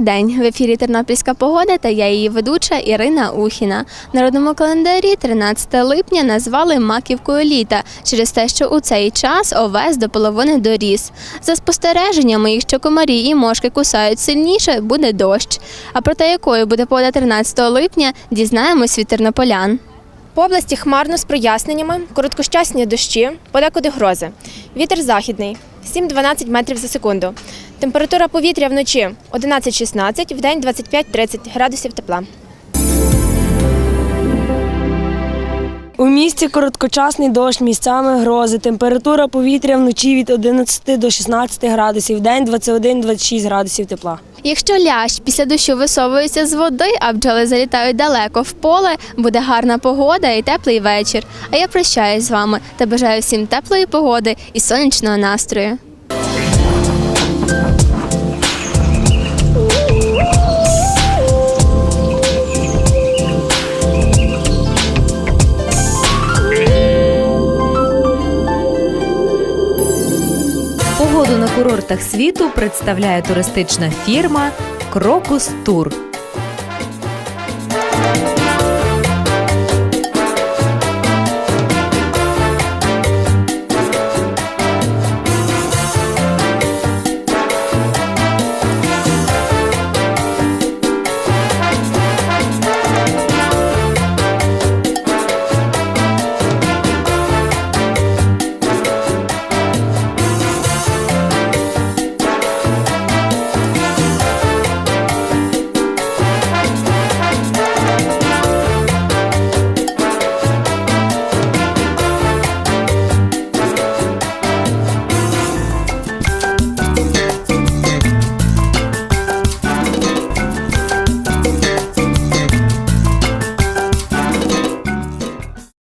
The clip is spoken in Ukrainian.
день. В ефірі Тернопільська погода та я її ведуча Ірина Ухіна. В народному календарі 13 липня назвали маківкою літа через те, що у цей час овес до половини доріс. За спостереженнями, якщо комарі і мошки кусають сильніше, буде дощ. А про те, якою буде погода 13 липня, дізнаємось від тернополян. По області хмарно з проясненнями, короткощасні дощі, подекуди грози. Вітер західний 7-12 метрів за секунду. Температура повітря вночі 11-16, вдень 25-30 градусів тепла. У місті короткочасний дощ, місцями грози. Температура повітря вночі від 11 до 16 градусів, день 21-26 градусів тепла. Якщо лящ після дощу висовується з води, а бджоли залітають далеко в поле, буде гарна погода і теплий вечір. А я прощаюсь з вами та бажаю всім теплої погоди і сонячного настрою. На курортах світу представляє туристична фірма Крокус Тур.